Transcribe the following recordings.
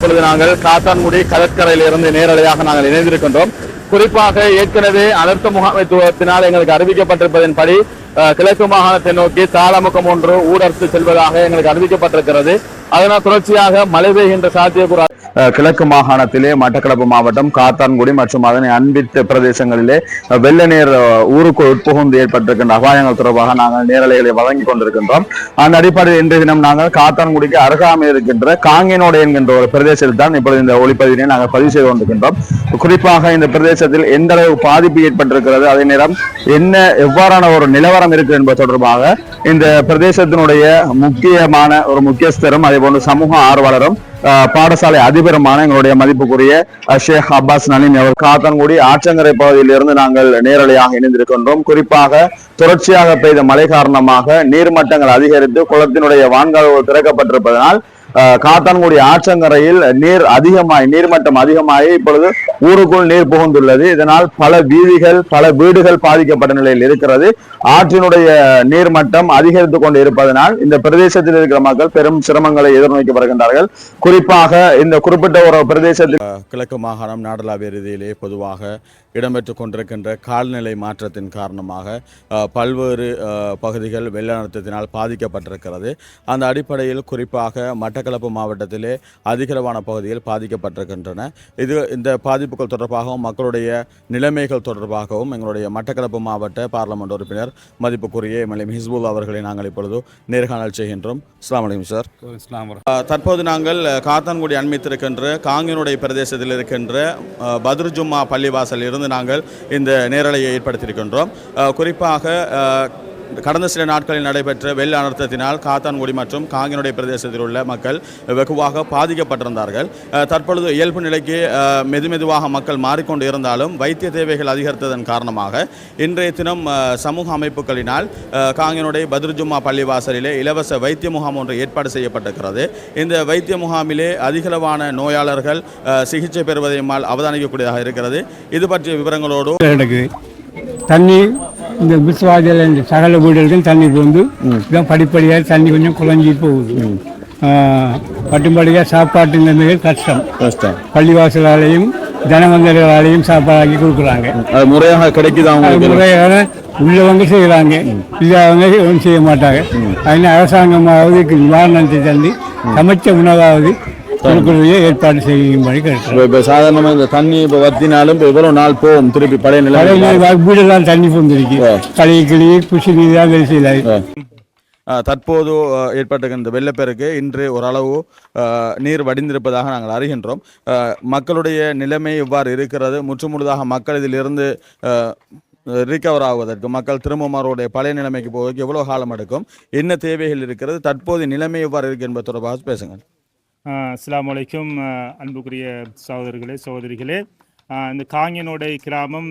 இப்பொழுது நாங்கள் காத்தான்குடி கடற்கரையில் இருந்து நேரடியாக நாங்கள் இணைந்திருக்கின்றோம். குறிப்பாக ஏற்கனவே அனர்த்த முகாமைத்துவத்தினால் எங்களுக்கு அறிவிக்கப்பட்டிருப்பதன்படி படி கிழக்கு மாகாணத்தை நோக்கி தாளமுகம் ஒன்று ஊடர்த்து செல்வதாக எங்களுக்கு அறிவிக்கப்பட்டிருக்கிறது. அதனால் தொடர்ச்சியாக மழை பெய்கின்ற சாத்தியக்கூறு கிழக்கு மாகாணத்திலே மட்டக்களப்பு மாவட்டம் காத்தான்குடி மற்றும் அதனை அன்பித்த பிரதேசங்களிலே வெள்ள நீர் ஊருக்கு உட்புகுந்து ஏற்பட்டிருக்கின்ற அபாயங்கள் தொடர்பாக நாங்கள் நேரலைகளை வழங்கி கொண்டிருக்கின்றோம். அந்த அடிப்படையில் இன்றைய தினம் நாங்கள் காத்தான்குடிக்கு அருகாமையில் இருக்கின்ற காங்கினோடு என்கின்ற ஒரு பிரதேசத்தில் தான் இப்பொழுது இந்த ஒளிப்பதிவினை நாங்கள் பதிவு செய்து கொண்டிருக்கின்றோம். குறிப்பாக இந்த பிரதேசத்தில் எந்த அளவு பாதிப்பு ஏற்பட்டிருக்கிறது அதே நேரம் என்ன எவ்வாறான ஒரு நிலவரம் இருக்கு என்பது தொடர்பாக இந்த பிரதேசத்தினுடைய முக்கியமான ஒரு முக்கியஸ்தரும் அதே போன்று சமூக ஆர்வலரும் பாடசாலை அதிபருமான எங்களுடைய மதிப்புக்குரிய ஷேக் அப்பாஸ் நலீம் அவர் காத்தான்குடி ஆற்றங்கரை பகுதியிலிருந்து நாங்கள் நேரலையாக இணைந்திருக்கின்றோம். குறிப்பாக தொடர்ச்சியாக பெய்த மழை காரணமாக நீர்மட்டங்கள் அதிகரித்து குளத்தினுடைய வான்கதவு திறக்கப்பட்டிருப்பதனால் காத்தான்குடி ஆற்றங்கரையில் நீர் அதிகமாய் நீர்மட்டம் அதிகமாகி இப்பொழுது ஊருக்குள் நீர் புகுந்துள்ளது. இதனால் பல வீதிகள் பல வீடுகள் பாதிக்கப்பட்ட நிலையில் இருக்கிறது. ஆற்றினுடைய நீர்மட்டம் அதிகரித்து கொண்டு இருப்பதனால் இந்த பிரதேசத்தில் இருக்கிற மக்கள் பெரும் சிரமங்களை எதிர்நோக்கி வருகின்றார்கள். குறிப்பாக இந்த குறிப்பிட்ட ஒரு பிரதேசத்தில் கிழக்கு மாகாணம் நாடலா ரீதியிலே பொதுவாக இடம்பெற்று கொண்டிருக்கின்ற கால்நிலை மாற்றத்தின் காரணமாக பல்வேறு பகுதிகள் வெள்ள நடத்தத்தினால் பாதிக்கப்பட்டிருக்கிறது. அந்த அடிப்படையில் குறிப்பாக மட்டக்களப்பு மாவட்டத்திலே அதிகளவான பகுதிகள் பாதிக்கப்பட்டிருக்கின்றன. இது இந்த பாதிப்புகள் தொடர்பாகவும் மக்களுடைய நிலைமைகள் தொடர்பாகவும் எங்களுடைய மட்டக்களப்பு மாவட்ட பார்லமெண்ட் உறுப்பினர் மதிப்புக்குரிய எம்எல்ஏ ஹிஸ்புல் அவர்களை நாங்கள் இப்பொழுது நேர்காணல் செய்கின்றோம். அஸ்லாம் வலைக்கம் சார். இஸ்லாம் தற்போது நாங்கள் காத்தான்குடி அண்மித்திருக்கின்ற காங்கினுடைய பிரதேசத்தில் இருக்கின்ற அஹ், பத்ரு ஜும்மா பள்ளிவாசலில் இருந்து நாங்கள் இந்த நேரலையை ஏற்படுத்தியிருக்கின்றோம். குறிப்பாக கடந்த சில நாட்களில் நடைபெற்ற வெள்ள அனர்த்தத்தினால் காத்தான்குடி மற்றும் காங்கினுடைய பிரதேசத்தில் உள்ள மக்கள் வெகுவாக பாதிக்கப்பட்டிருந்தார்கள். தற்பொழுது இயல்பு நிலைக்கு மெதுமெதுவாக மக்கள் மாறிக்கொண்டு இருந்தாலும் வைத்திய தேவைகள் அதிகரித்ததன் காரணமாக இன்றைய தினம் சமூக அமைப்புகளினால் காங்கினுடைய பத்ருஜும்மா பள்ளிவாசலிலே இலவச வைத்திய முகாம் ஒன்று ஏற்பாடு செய்யப்பட்டிருக்கிறது. இந்த வைத்திய முகாமிலே அதிகளவான நோயாளர்கள் அஹ், சிகிச்சை பெறுவதையுமால் அவதானிக்கக்கூடியதாக இருக்கிறது. இது பற்றிய விவரங்களோடு நடக்குது தண்ணி இந்த விசுவாதியில் இந்த சகல வீடுகளுக்கும் தண்ணி வந்து இதான் படிப்படியாக தண்ணி கொஞ்சம் குறைஞ்சி போகுது. பட்டும்படியாக சாப்பாட்டு நிலைமைகள் கஷ்டம். கஷ்டம். பள்ளிவாசலாலையும் ஜனவந்தர்களாலையும் சாப்பாடாக்கி கொடுக்குறாங்க. அது முறையாக கிடைக்குது அது முறையான உள்ளவங்க செய்கிறாங்க இல்லாதவங்க ஒன்றும் செய்ய மாட்டாங்க. அதனால் அரசாங்கமாவது நிவாரணத்தை தந்து சமைச்ச உணவாவது கொடுக்கறதையே ஏற்பாடு செய்யும்படி கேட்கிறோம் இப்ப சாதாரணமா இந்த தண்ணி இப்ப வத்தினாலும் இப்ப எவ்வளவு நாள் போகும். திருப்பி பழைய நிலை பழைய வீடெல்லாம் தண்ணி பூந்துருக்கு களிய கிளியே குஷி நீர் தான் வேலை செய்யலாது அஹ், தற்போது ஏற்பட்டிருக்கின்ற இந்த வெள்ளப்பெருக்கு இன்று ஓரளவு நீர் வடிந்திருப்பதாக நாங்கள் அறிகின்றோம். மக்களுடைய நிலைமை இவ்வாறு இருக்கிறது. முற்றுமுழுதாக மக்கள் இதிலிருந்து ரிகவர் ஆகுவதற்கு மக்கள் திரும்பவும் அவருடைய பழைய நிலைமைக்கு போவதற்கு எவ்வளவு காலம் எடுக்கும் என்ன தேவைகள் இருக்கிறது தற்போதைய நிலைமை எவ்வாறு இருக்கு என்பது தொடர்பாக பேசுங்க அஸ்லாம் வலைக்கும் அன்புக்குரிய சகோதரர்களே சகோதரிகளே. இந்த காங்கனோடை கிராமம்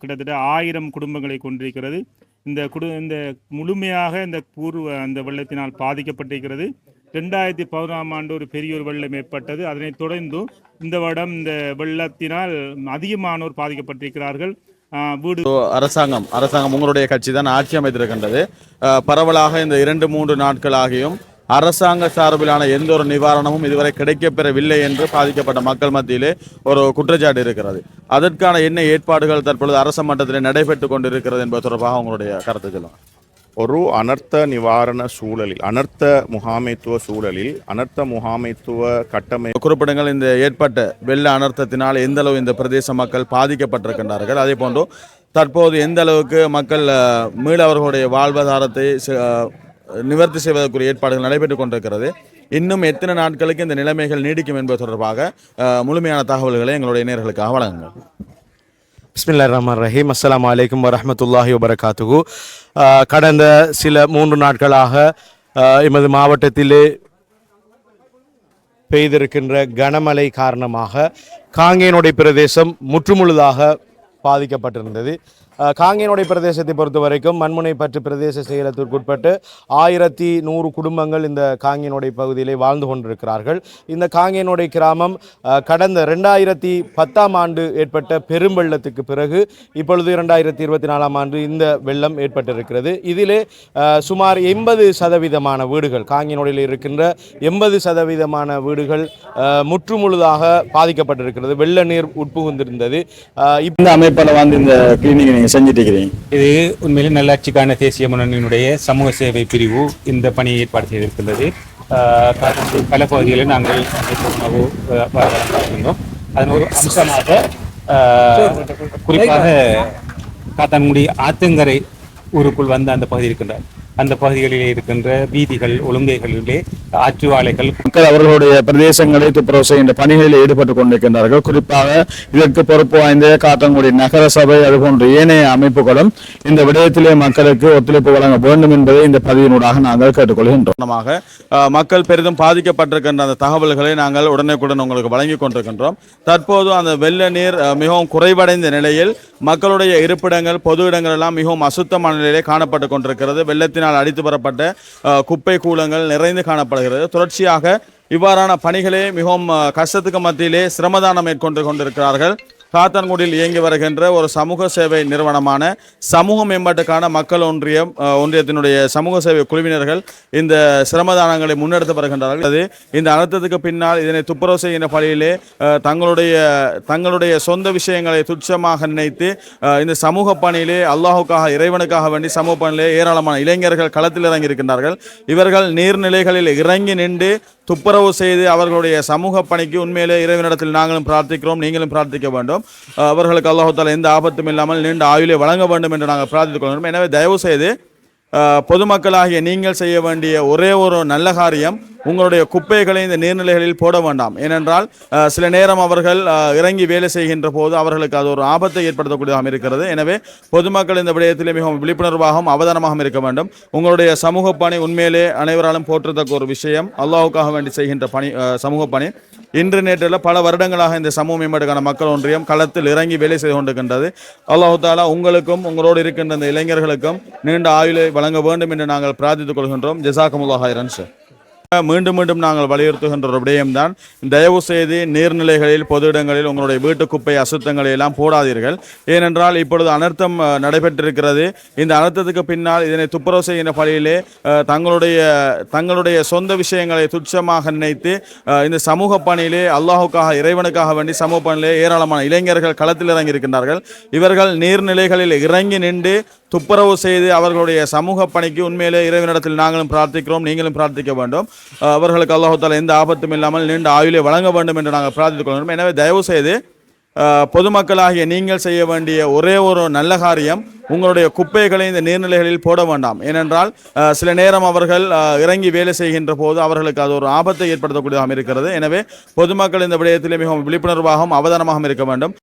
கிட்டத்தட்ட ஆயிரம் குடும்பங்களை கொண்டிருக்கிறது. இந்த குடு இந்த முழுமையாக இந்த பூர்வ அந்த வெள்ளத்தினால் பாதிக்கப்பட்டிருக்கிறது. ரெண்டாயிரத்தி பதினாம் ஆண்டு ஒரு பெரிய ஒரு வெள்ளம் ஏற்பட்டது. அதனைத் தொடர்ந்தும் இந்த வருடம் இந்த வெள்ளத்தினால் அதிகமானோர் பாதிக்கப்பட்டிருக்கிறார்கள். வீடு அரசாங்கம் அரசாங்கம் உங்களுடைய கட்சி தான் ஆட்சி அமைத்திருக்கின்றது. பரவலாக இந்த இரண்டு மூன்று நாட்களாகியும் அரசாங்க சார்பிலான எந்த ஒரு நிவாரணமும் இதுவரை கிடைக்கப்பெறவில்லை என்று பாதிக்கப்பட்ட மக்கள் மத்தியிலே ஒரு குற்றச்சாட்டு இருக்கிறது. அதற்கான என்ன ஏற்பாடுகள் தற்பொழுது அரச மட்டத்தில் நடைபெற்று கொண்டிருக்கிறது என்பது தொடர்பாக உங்களுடைய கருத்து சொல்லுங்க ஒரு அனர்த்த நிவாரண சூழலில் அனர்த்த முகாமைத்துவ சூழலில் அனர்த்த முகாமைத்துவ கட்டமை குறிப்பிடுங்கள் இந்த ஏற்பட்ட வெள்ள அனர்த்தத்தினால் எந்த அளவு இந்த பிரதேச மக்கள் பாதிக்கப்பட்டிருக்கின்றார்கள்? அதே போன்று தற்போது எந்த அளவுக்கு மக்கள் அஹ், மீள அவர்களுடைய வாழ்வாதாரத்தை நிவர்த்தி செய்வதற்குரிய ஏற்பாடுகள் நடைபெற்றுக் கொண்டிருக்கிறது. இன்னும் எத்தனை நாட்களுக்கு இந்த நிலைமைகள் நீடிக்கும் என்பது தொடர்பாக முழுமையான தகவல்களை எங்களுடைய நேர்களுக்காக வழங்குங்கள். பிஸ்மில்லா ரஹ்மான் ரஹீம் அஸ்லாம் வலைக்கம் வரமத்துல்லாஹி வபரகாத்துகு கடந்த சில மூன்று நாட்களாக எமது மாவட்டத்திலே பெய்திருக்கின்ற கனமழை காரணமாக காங்கேயனுடைய பிரதேசம் முற்றுமுழுதாக பாதிக்கப்பட்டிருந்தது. காங்கேனுடைய பிரதேசத்தை பொறுத்த வரைக்கும் மண்முனை பற்று பிரதேச செயலத்திற்குட்பட்டு ஆயிரத்தி நூறு குடும்பங்கள் இந்த காங்கேனுடைய பகுதியிலே வாழ்ந்து கொண்டிருக்கிறார்கள். இந்த காங்கேனுடைய கிராமம் கடந்த ரெண்டாயிரத்தி பத்தாம் ஆண்டு ஏற்பட்ட பெரும் வெள்ளத்துக்கு பிறகு இப்பொழுது இரண்டாயிரத்தி இருபத்தி நாலாம் ஆண்டு இந்த வெள்ளம் ஏற்பட்டிருக்கிறது. இதிலே சுமார் எண்பது சதவீதமான வீடுகள் காங்கேனுடையில் இருக்கின்ற எண்பது சதவீதமான வீடுகள் முற்றுமுழுதாக பாதிக்கப்பட்டிருக்கிறது. வெள்ள நீர் உட்புகுந்திருந்தது. இந்த அமைப்பில் வந்து இந்த கிளினிக் நீங்க செஞ்சுட்டு இருக்கிறீங்க இது உண்மையிலே நல்லாட்சிக்கான தேசிய முன்னணியினுடைய சமூக சேவை பிரிவு இந்த பணியை ஏற்பாடு செய்திருக்கின்றது. ஆஹ் பல பகுதிகளில் நாங்கள் இருந்தோம் அதன் ஒரு அம்சமாக ஆஹ் குறிப்பாக காத்தான்குடி ஆத்தங்கரை ஊருக்குள் வந்து அந்த பகுதி இருக்கின்றார். அந்த பகுதிகளிலே இருக்கின்ற வீதிகள் ஒழுங்கைகளிலே ஆற்றுவாலைகள் மக்கள் அவர்களுடைய பிரதேசங்களை துப்புரவு செய்கின்ற பணிகளில் ஈடுபட்டுக் கொண்டிருக்கின்றார்கள். குறிப்பாக இதற்கு பொறுப்பு வாய்ந்த காத்தான்குடி நகர சபை அதுபோன்ற ஏனைய அமைப்புகளும் இந்த விடயத்திலே மக்களுக்கு ஒத்துழைப்பு வழங்க வேண்டும் என்பதை இந்த பதிவினூடாக நாங்கள் கேட்டுக்கொள்கின்றோம். மக்கள் பெரிதும் பாதிக்கப்பட்டிருக்கின்ற அந்த தகவல்களை நாங்கள் உடனுக்குடன் உங்களுக்கு வழங்கி கொண்டிருக்கின்றோம். தற்போது அந்த வெள்ள நீர் மிகவும் குறைவடைந்த நிலையில் மக்களுடைய இருப்பிடங்கள் பொது இடங்கள் எல்லாம் மிகவும் அசுத்தமான நிலையிலே காணப்பட்டு கொண்டிருக்கிறது. வெள்ளத்தினால் அடித்து வரப்பட்ட குப்பை கூலங்கள் நிறைந்து காணப்படுகிறது. தொடர்ச்சியாக இவ்வாறான பணிகளே மிகவும் கஷ்டத்துக்கு மத்தியிலே சிரமதானம் மேற்கொண்டு கொண்டிருக்கிறார்கள். காத்தான்குடியில் இயங்கி வருகின்ற ஒரு சமூக சேவை நிறுவனமான சமூக மேம்பாட்டுக்கான மக்கள் ஒன்றியம் ஒன்றியத்தினுடைய சமூக சேவை குழுவினர்கள் இந்த சிரமதானங்களை முன்னெடுத்து வருகின்றார்கள். அது இந்த அனர்த்தத்துக்கு பின்னால் இதனை துப்புரவு செய்கின்ற பணியிலே தங்களுடைய தங்களுடைய சொந்த விஷயங்களை துச்சமாக நினைத்து இந்த சமூக பணியிலே அல்லாஹுக்காக இறைவனுக்காக வேண்டி சமூக பணியிலே ஏராளமான இளைஞர்கள் களத்தில் இறங்கி இருக்கின்றார்கள் இவர்கள் நீர்நிலைகளில் இறங்கி நின்று துப்புரவு செய்து அவர்களுடைய சமூக பணிக்கு உண்மையிலே இறைவனிடத்தில் நாங்களும் பிரார்த்திக்கிறோம் நீங்களும் பிரார்த்திக்க வேண்டும். அவர்களுக்கு அல்லாஹால எந்த ஆபத்தும் இல்லாமல் நீண்ட ஆயுளை வழங்க வேண்டும் என்று நாங்கள் பிரார்த்தித்துக் கொள்கிறோம். எனவே தயவு செய்து பொதுமக்களாகிய நீங்கள் செய்ய வேண்டிய ஒரே ஒரு நல்ல காரியம் உங்களுடைய குப்பைகளை இந்த நீர்நிலைகளில் போட வேண்டாம். ஏனென்றால் சில நேரம் அவர்கள் இறங்கி வேலை செய்கின்ற போது அவர்களுக்கு அது ஒரு ஆபத்தை ஏற்படுத்தக்கூடியதாக இருக்கிறது. எனவே பொதுமக்கள் இந்த விடயத்தில் மிகவும் விழிப்புணர்வாகவும் அவதானமாகவும் இருக்க வேண்டும். உங்களுடைய சமூக பணி உண்மையிலே அனைவராலும் போற்றத்தக்க ஒரு விஷயம். அல்லாஹுக்காக வேண்டி செய்கின்ற பணி சமூக பணி. இன்று நேற்றில் பல வருடங்களாக இந்த சமூக மேம்பாடுக்கான மக்கள் ஒன்றியம் களத்தில் இறங்கி வேலை செய்து கொண்டிருக்கின்றது. அல்லாஹு தாலா உங்களுக்கும் உங்களோடு இருக்கின்ற இந்த இளைஞர்களுக்கும் நீண்ட ஆயுளை வழங்க வேண்டும் என்று நாங்கள் பிரார்த்தித்துக் கொள்கின்றோம். ஜெசாக்கமுல்லாஹ் சார். மீண்டும் மீண்டும் நாங்கள் வலியுறுத்துகின்ற ஒரு விடயம்தான். தயவு செய்து நீர்நிலைகளில் பொது இடங்களில் உங்களுடைய வீட்டு குப்பை அசுத்தங்களை எல்லாம் போடாதீர்கள். ஏனென்றால் இப்பொழுது அனர்த்தம் நடைபெற்றிருக்கிறது. இந்த அனர்த்தத்துக்கு பின்னால் இதனை துப்புரவு செய்கின்ற பணியிலே தங்களுடைய தங்களுடைய சொந்த விஷயங்களை துச்சமாக நினைத்து இந்த சமூக பணியிலே அல்லாஹுக்காக இறைவனுக்காக வேண்டி சமூக பணியிலே ஏராளமான இளைஞர்கள் களத்தில் இறங்கி இருக்கின்றார்கள் இவர்கள் நீர்நிலைகளில் இறங்கி நின்று துப்புரவு செய்து அவர்களுடைய சமூக பணிக்கு உண்மையிலே இறைவனிடத்தில் நாங்களும் பிரார்த்திக்கிறோம் நீங்களும் பிரார்த்திக்க வேண்டும். அவர்களுக்கு அல்லாஹால எந்த ஆபத்தும் இல்லாமல் நீண்ட ஆயுளை வழங்க வேண்டும் என்று நாங்கள் பிரார்த்தித்துக் கொள்கிறோம். எனவே தயவு செய்து பொதுமக்களாகிய நீங்கள் செய்ய வேண்டிய ஒரே ஒரு நல்ல காரியம் உங்களுடைய குப்பைகளை இந்த நீர்நிலைகளில் போட வேண்டாம். ஏனென்றால் சில நேரம் அவர்கள் இறங்கி வேலை செய்கின்ற போது அவர்களுக்கு அது ஒரு ஆபத்தை ஏற்படுத்தக்கூடியதாக இருக்கிறது. எனவே பொதுமக்கள் இந்த விடயத்திலே மிகவும் விழிப்புணர்வாகவும் அவதானமாகவும் இருக்க வேண்டும்.